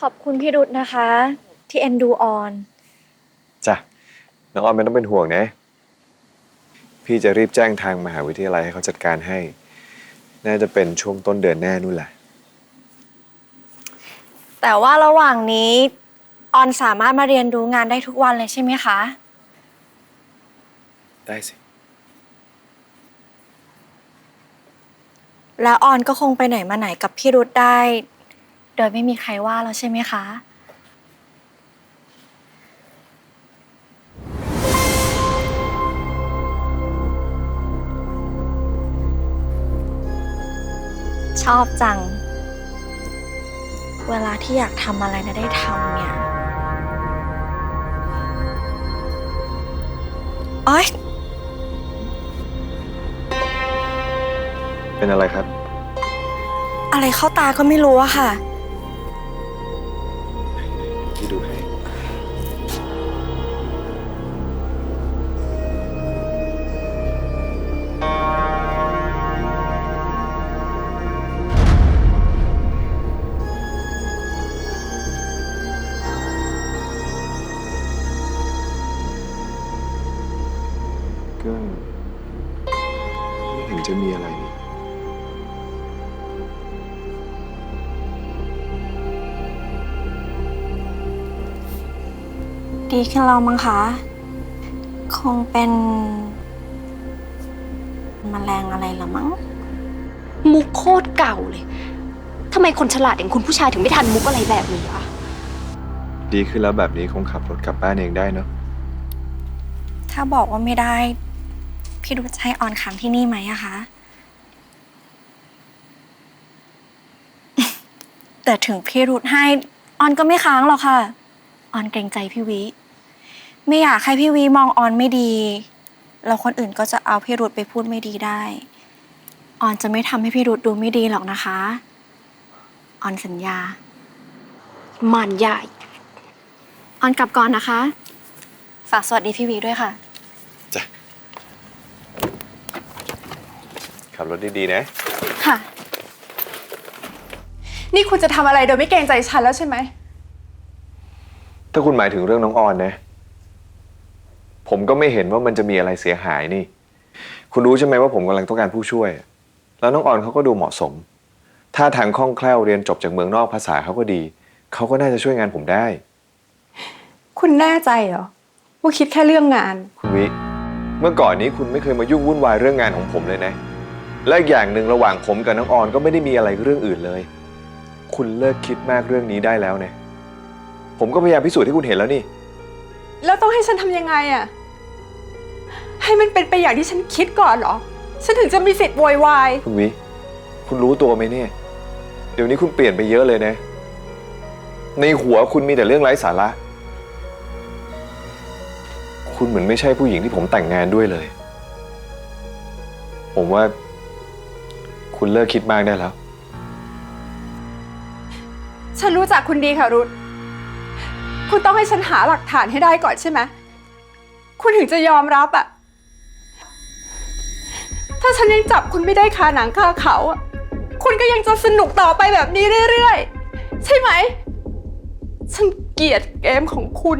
ขอบคุณพี่รุธนะคะ ที่เอ็นดูออน จ้ะน้องออมไม่ต้องเป็นห่วงนะ พี่จะรีบแจ้งทางมหาวิทยาลัยให้เขาจัดการให้ น่าจะเป็นช่วงต้นเดือนหน้านู่นแหละ แต่ว่าระหว่างนี้ออนสามารถมาเรียนรู้งานได้ทุกวันเลยใช่ไหมคะ ได้สิ แล้วออนก็คงไปไหนมาไหนกับพี่รุธได้โดยไม่มีใครว่าแล้วใช่ไหมคะ ชอบจัง เวลาที่อยากทำอะไรนะได้ทำเนี่ยโอ๊ยเป็นอะไรครับ อะไรเข้าตาก็ไม่รู้อะค่ะ พี่ดูให้ ก็ไม่เห็นจะมีอะไร ดีขึ้นแล้วมั้งคะ คงเป็นมแมลงอะไรละมั้ง มุกโคตรเก่าเลย ทำไมคนฉลาดอย่างคุณผู้ชายถึงไม่ทันมุกอะไรแบบนี้อะดีขึ้นแล้วแบบนี้คงขับรถกลับบ้านเองได้เนาะ ถ้าบอกว่าไม่ได้ พี่ดูจะให้ออนค้างที่นี่ไหมอะคะ แต่ถึงพี่รุธให้ออนก็ไม่ค้างหรอกค่ะ ออนเกรงใจพี่วิ ไม่อยากให้พี่วิมองออนไม่ดี แล้วคนอื่นก็จะเอาพี่รุธไปพูดไม่ดีได้ ออนจะไม่ทำให้พี่รุธดูไม่ดีหรอกนะคะ ออนสัญญามานใหญ่ ออนกลับก่อนนะคะ ฝากสวัสดีพี่วีด้วยค่ะ จ้ะขับรถดีๆนะ ค่ะ นี่คุณจะทำอะไรโดยไม่เกรงใจฉันแล้วใช่ไหม ถ้าคุณหมายถึงเรื่องน้องออนนะ ผมก็ไม่เห็นว่ามันจะมีอะไรเสียหายนี่ คุณรู้ใช่ไหมว่าผมกำลังต้องการผู้ช่วย แล้วน้องออนเขาก็ดูเหมาะสม ถ้าทางคล่องแคล่วเรียนจบจากเมืองนอกภาษาเขาก็ดี เขาก็น่าจะช่วยงานผมได้ คุณแน่ใจเหรอ ว่าคิดแค่เรื่องงาน คุณวิ เมื่อก่อนนี้คุณไม่เคยมายุ่งวุ่นวายเรื่องงานของผมเลยนะ และอีกอย่างหนึ่งระหว่างผมกับน้องออนก็ไม่ได้มีอะไรเรื่องอื่นเลย คุณเลิกคิดมากเรื่องนี้ได้แล้วเนี่ยผมก็พยายามพิสูจน์ให้คุณเห็นแล้วนี่ แล้วต้องให้ฉันทำยังไงอะ ให้มันเป็นไปอย่างที่ฉันคิดก่อนเหรอ ฉันถึงจะมีสิทธิ์โวยวาย คุณวิ คุณรู้ตัวไหมเนี่ย เดี๋ยวนี้คุณเปลี่ยนไปเยอะเลยนะ ในหัวคุณมีแต่เรื่องไร้สาระ คุณเหมือนไม่ใช่ผู้หญิงที่ผมแต่งงานด้วยเลย ผมว่า คุณเลิกคิดมากได้แล้ว ฉันรู้จักคุณดีค่ะรุธคุณต้องให้ฉันหาหลักฐานให้ได้ก่อนใช่ไหม คุณถึงจะยอมรับอะ ถ้าฉันยังจับคุณไม่ได้คาหนังคาเขาอะคุณก็ยังจะสนุกต่อไปแบบนี้เรื่อยๆ ใช่ไหม ฉันเกลียดเกมของคุณ